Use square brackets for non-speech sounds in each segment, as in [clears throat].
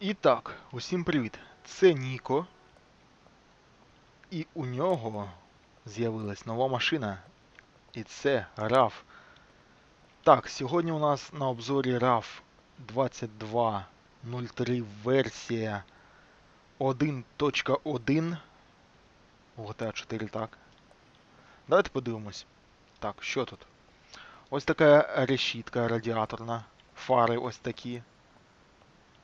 І так, усім привіт. Це Ніко. І у нього з'явилась нова машина. І це RAV. Так, сьогодні у нас на обзорі RAV 2203 версія 1.1. GTA 4, так. Давайте подивимось. Так, що тут? Ось така решітка радіаторна. Фари ось такі.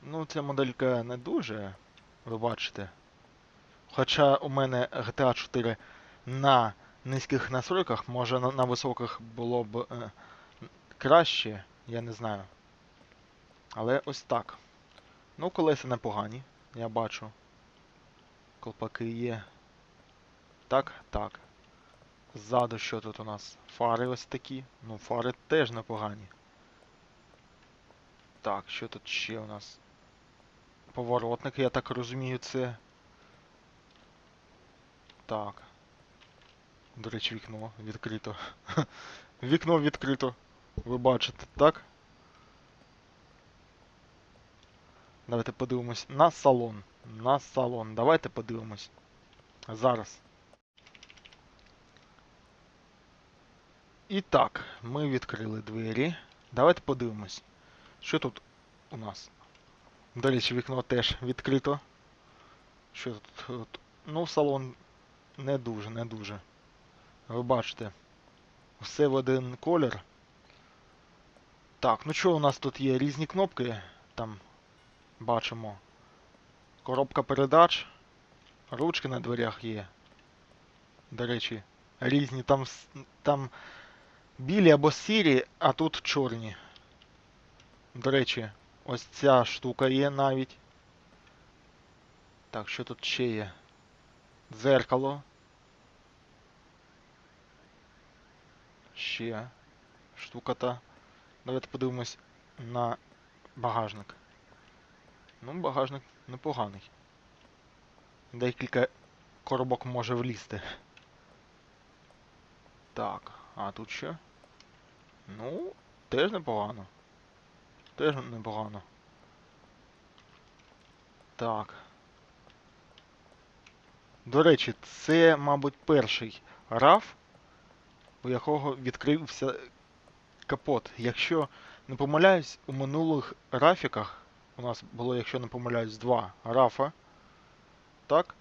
Ну, ця моделька не дуже, ви бачите. Хоча у мене GTA 4 на низьких настройках, може на, на високих було б е, краще, я не знаю. Але ось так. Ну, колеса непогані, я бачу. Колпаки є. Так, так. Ззаду що тут у нас? Фари ось такі. Ну, фари теж непогані. Так, що тут ще у нас? Поворотник, я так розумію, це. Так. До речі, вікно відкрито. [laughs] Вікно відкрито. Ви бачите, так? Давайте подивимось на салон. На салон. Давайте подивимось. Зараз. І так, ми відкрили двері. Давайте подивимось. Що тут у нас? До речі, вікно теж відкрито. Що тут? Ну, салон не дуже, не дуже. Ви бачите. Все в один колір. Так, ну що у нас тут є? Різні кнопки. Там бачимо. Коробка передач. Ручки на дверях є. До речі, різні там, там білі або сірі, а тут чорні. До речі, ось ця штука є навіть. Так, що тут ще є? Дзеркало. Ще штука та. Давайте подивимось на багажник. Ну, багажник непоганий. Декілька коробок може влізти. Так, а тут що? Ну, теж непогано. Теж непогано. Так. До речі, це, мабуть, перший RAV, у якого відкрився капот. Якщо не помиляюсь, у минулих рафіках у нас було, якщо не помиляюсь, два рафа. Так?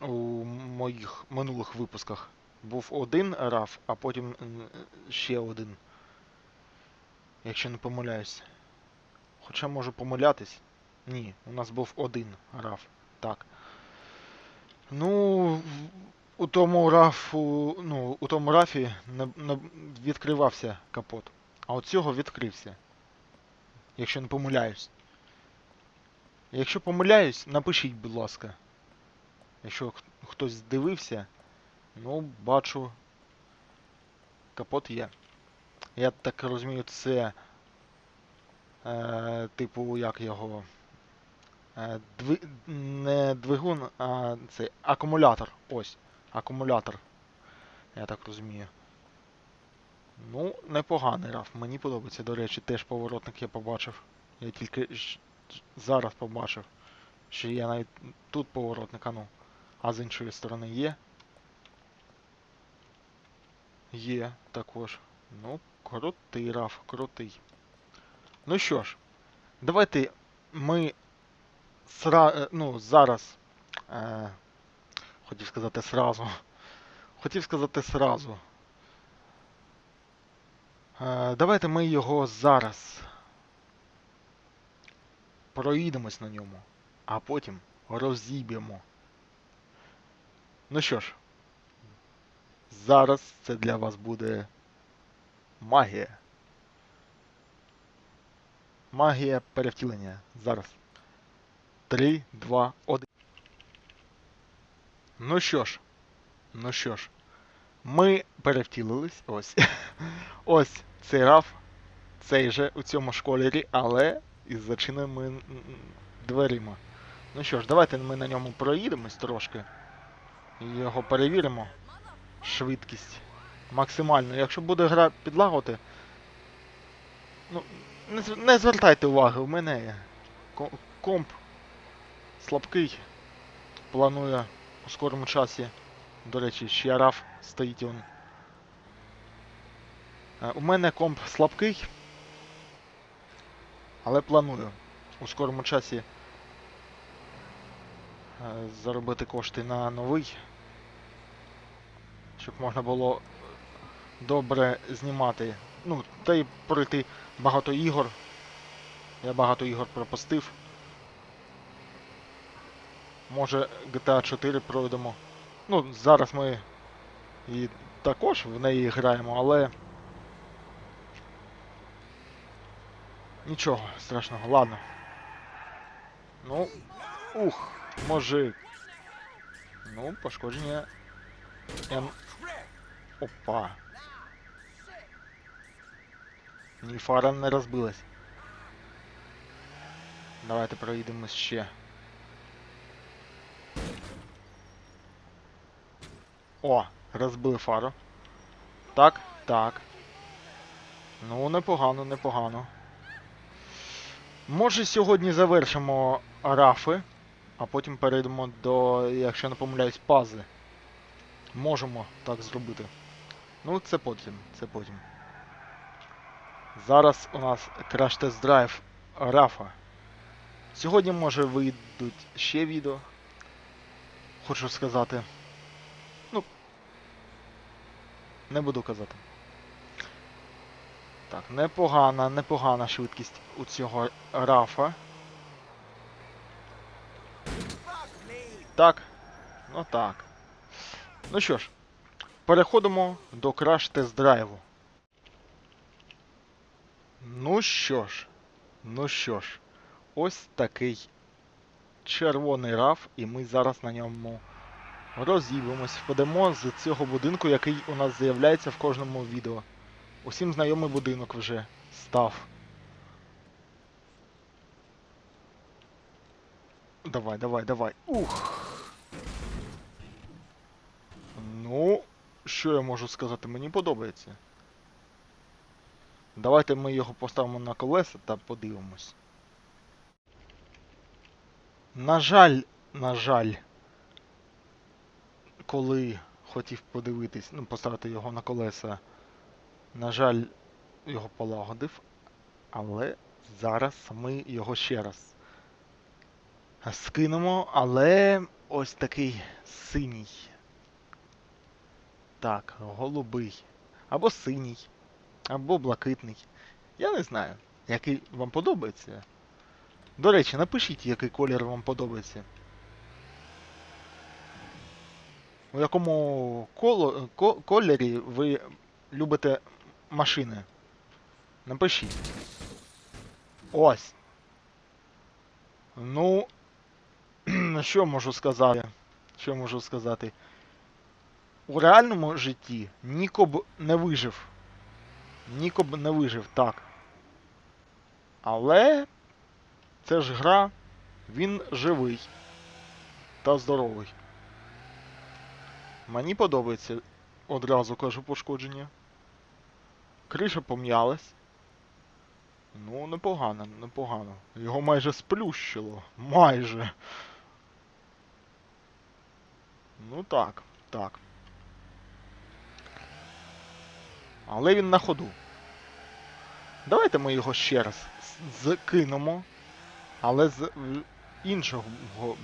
У моїх минулих випусках був один раф, а потім ще один. Якщо не помиляюсь. Хоча можу помилятись. Ні, у нас був один раф. Так. Ну, у тому рафу, ну, у тому рафі не, не відкривався капот. А от цього відкрився. Якщо не помиляюсь. Якщо помиляюсь, напишіть, будь ласка. Якщо хтось дивився, ну, бачу. Капот є. Я так розумію, це. Е, типу, як його. Е, дви... Не двигун, а цей акумулятор. Ось. Акумулятор. Я так розумію. Ну, непоганий раф. Мені подобається. До речі, теж поворотник я побачив. Я тільки ж- зараз побачив. Що є навіть тут поворотник, а ну. А з іншої сторони є. Є також. Ну, крутий раф, крутий. Ну що ж, давайте ми сра... е, ну, зараз. Е... Хотів сказати сразу. [laughs] Хотів сказати сразу. Е, давайте ми його зараз проїдемось на ньому, а потім розіб'ємо. Ну що ж, зараз це для вас буде магія. Магія перевтілення. Зараз. 3, 2, 1. Ну що ж, ну що ж, ми перевтілились. Ось. [laughs] Ось цей раф. Цей же у цьому ж кольорі, але із зачиненими дверима. Ну що ж, давайте ми на ньому проїдемось трошки. Його перевіримо. Швидкість. Максимально. Якщо буде гра підлагати. Ну, не, не звертайте уваги, у мене комп слабкий. Планує у скорому часі. До речі, ще раф стоїть он. Е, У мене комп слабкий. Але планую у скорому часі е, заробити кошти на новий. Щоб можна було добре знімати. Ну, та й пройти багато ігор. Я багато ігор пропустив. Може GTA 4 пройдемо. Ну, зараз ми і також в неї граємо, але. Нічого страшного, ладно. Ну. Ух, може. Ну, пошкодження. М. Опа. Ні, фара не розбилась. Давайте проїдемо ще. О, розбили фару. Так, так. Ну, непогано, непогано. Може сьогодні завершимо рафи, а потім перейдемо до, якщо не помиляюсь, пази. Можемо так зробити. Ну, це потім, це потім. Зараз у нас краш-тест драйв Рафа. Сьогодні, може, вийдуть ще відео. Хочу сказати. Ну. Не буду казати. Так, непогана, непогана швидкість у цього Рафа. Так. Ну так. Ну що ж, переходимо до краш-тест драйву. Ну що ж, ну що ж, ось такий червоний раф, і ми зараз на ньому роз'їбемось, впадемо з цього будинку, який у нас з'являється в кожному відео. Усім знайомий будинок вже став. Давай, давай, давай. Ух. Ну, що я можу сказати? Мені подобається. Давайте ми його поставимо на колеса та подивимось. На жаль, на жаль, коли хотів подивитись, ну, поставити його на колеса, на жаль, його полагодив, але зараз ми його ще раз скинемо, але ось такий синій. Так, голубий. Або синій. Або блакитний. Я не знаю, який вам подобається. До речі, напишіть, який колір вам подобається. У якому коло, ко, кольорі ви любите машини? Напишіть. Ось. Ну, [clears throat] що можу сказати? Що можу сказати? У реальному житті Ніко б не вижив. Ніко б не вижив, так. Але це ж гра, він живий та здоровий. Мені подобається, одразу кажу пошкодження. Криша пом'ялась. Ну, непогано, непогано. Його майже сплющило. Майже. Ну так, так. Але він на ходу. Давайте ми його ще раз закинемо. Але з іншого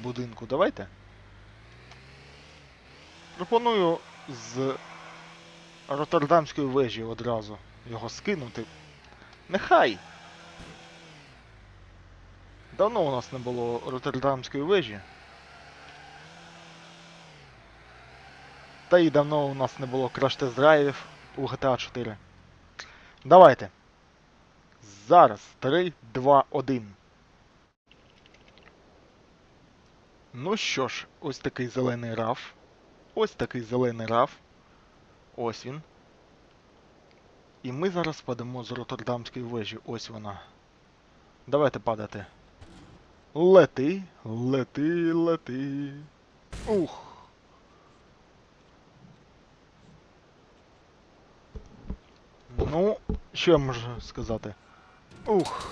будинку. Давайте. Пропоную з Роттердамської вежі одразу його скинути. Нехай. Давно у нас не було Роттердамської вежі. Та й давно у нас не було краш-тест драйвів у GTA 4. Давайте. Зараз 3, 2, 1. Ну що ж, ось такий зелений раф. Ось такий зелений раф. Ось він. І ми зараз падемо з Роттердамської вежі. Ось вона. Давайте падати. Лети, лети, лети. Ух. Ну, що я можу сказати? Ух.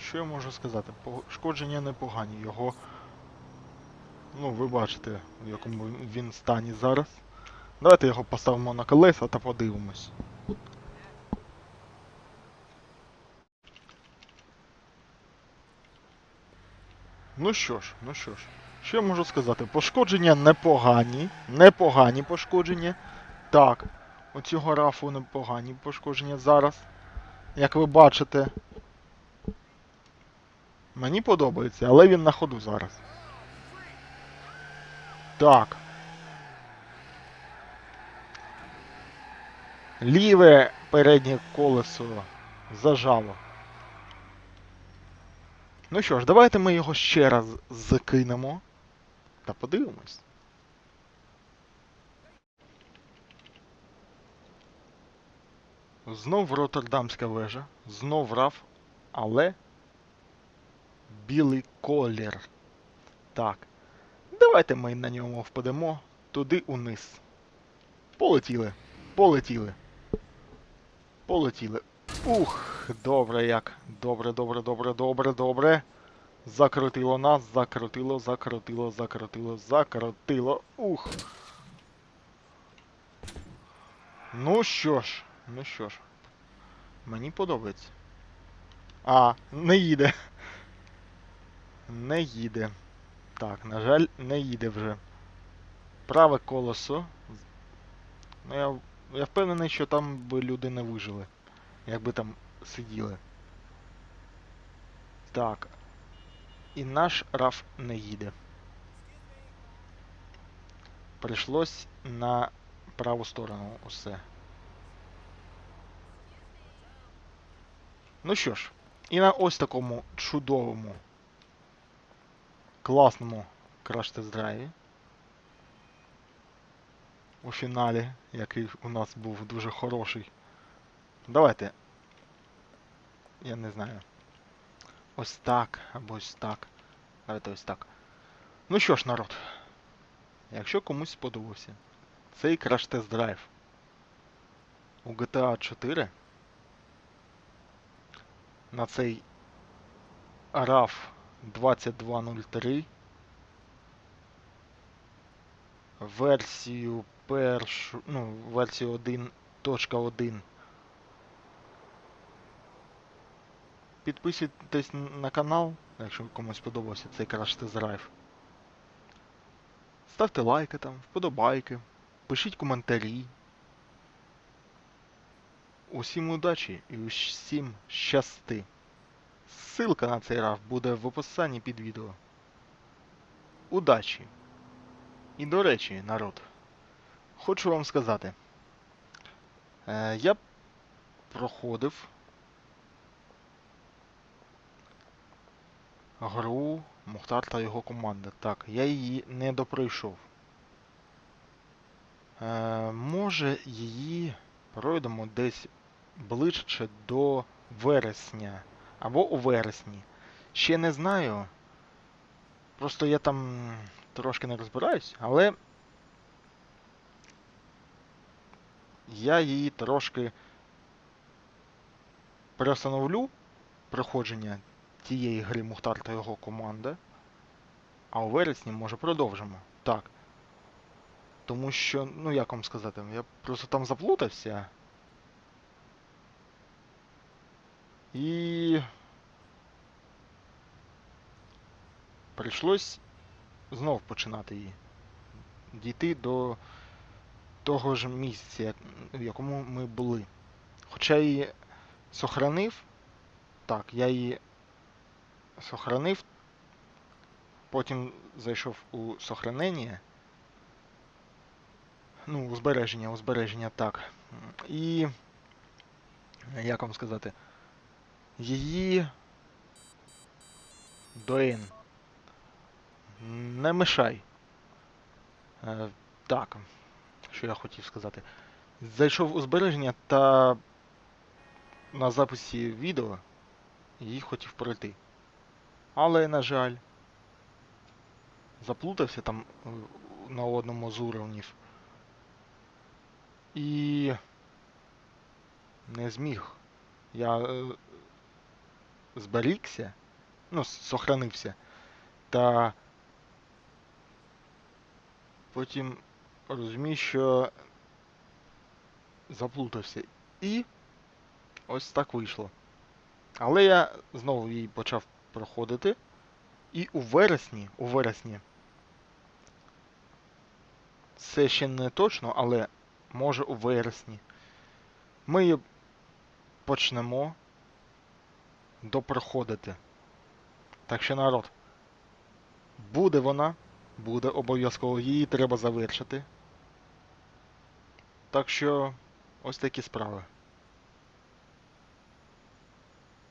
Що я можу сказати? Пошкодження непогані. Його... Ну, ви бачите, в якому він стані зараз. Давайте його поставимо на колеса та подивимось. Ну що ж, ну що ж, що я можу сказати? Пошкодження непогані. Непогані пошкодження. Так, у цього рафу непогані пошкодження зараз. Як ви бачите. Мені подобається, але він на ходу зараз. Так. Ліве переднє колесо зажало. Ну що ж, давайте ми його ще раз закинемо та подивимось. Знов Роттердамська вежа, знов раф, але білий колір. Так. Давайте ми на ньому впадемо туди униз. Полетіли. Полетіли. Полетіли. Ух, добре як. Добре, добре, добре, добре, добре. Закрутило нас, закрутило, закрутило, закрутило, закрутило. Ух. Ну що ж, ну що ж. Мені подобається. А, не їде. Не їде. Так, на жаль, не їде вже. Праве колесо. Ну я, я впевнений, що там би люди не вижили. Якби там сиділи. Так. І наш раф не їде. Прийшлось на праву сторону усе. Ну що ж, і на ось такому чудовому, класному краш-тест-драйві. У фіналі, який у нас був дуже хороший. Давайте. Я не знаю. Ось так, або ось так. Давайте ось так. Ну що ж, народ. Якщо комусь сподобався цей краш-тест драйв у GTA 4 на цей RAF 2203 версію першу, ну, версію 1.1 Підписуйтесь на канал, якщо комусь сподобався цей краш тест драйв. Ставте лайки там, вподобайки, пишіть коментарі. Усім удачі і усім щасти. Ссылка на цей раф буде в описанні під відео. Удачі! І до речі, народ, хочу вам сказати. Е, я проходив гру Мухтар та його команда. Так, я її не допройшов. Е, може її пройдемо десь ближче до вересня. Або у вересні. Ще не знаю. Просто я там трошки не розбираюсь, але я її трошки перестановлю проходження тієї гри Мухтар та його команда. А у вересні, може, продовжимо. Так. Тому що, ну як вам сказати, я просто там заплутався. І. Прийшлось знов починати її. Дійти до того ж місця, в якому ми були. Хоча її сохранив. Так, я її сохранив. Потім зайшов у сохранення. Ну, у збереження, у збереження, так. І. Як вам сказати? Її до Не мешай. Е, так. Що я хотів сказати? Зайшов у збереження та на записі відео її хотів пройти. Але, на жаль, заплутався там е, на одному з уровнів. І не зміг. Я е, зберігся ну, сохранився. Та потім розумію, що заплутався. І ось так вийшло. Але я знову її почав проходити. І у вересні, у вересні. Це ще не точно, але може у вересні. Ми почнемо допроходити. Так що народ. Буде вона, буде обов'язково, її треба завершити. Так що ось такі справи.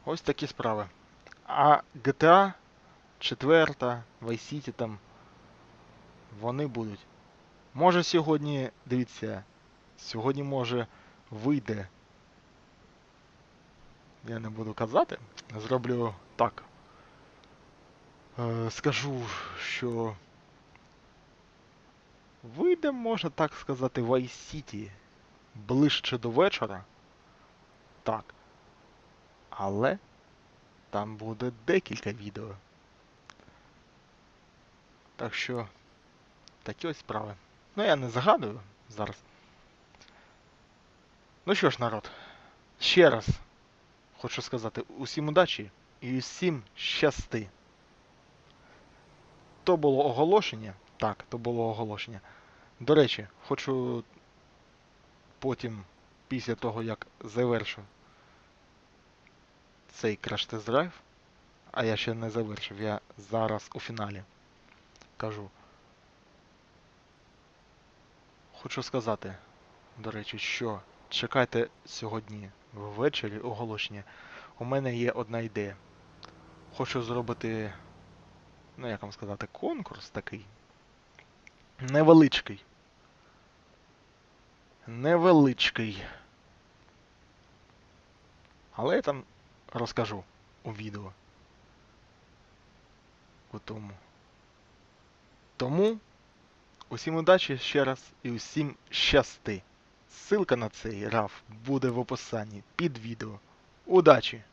Ось такі справи. А GTA 4, Vice City там. Вони будуть. Може сьогодні, дивіться, сьогодні може вийде. Я не буду казати. Зроблю так. Е, скажу, що вийде, можна так сказати, Vice City ближче до вечора. Так. Але там буде декілька відео. Так що такі ось справи. Ну я не загадую зараз. Ну що ж, народ, ще раз хочу сказати усім удачі і усім щасти. То було оголошення. Так, то було оголошення. До речі, хочу потім, після того, як завершу цей краш-тест драйв, а я ще не завершив, я зараз у фіналі кажу. Хочу сказати, до речі, що чекайте сьогодні ввечері оголошення. У мене є одна ідея. Хочу зробити, ну як вам сказати, конкурс такий. Невеличкий. Невеличкий. Але я там розкажу у відео. У тому. Тому усім удачі ще раз і усім щасти. Ссылка на цей раф буде в описанні під відео. Удачі!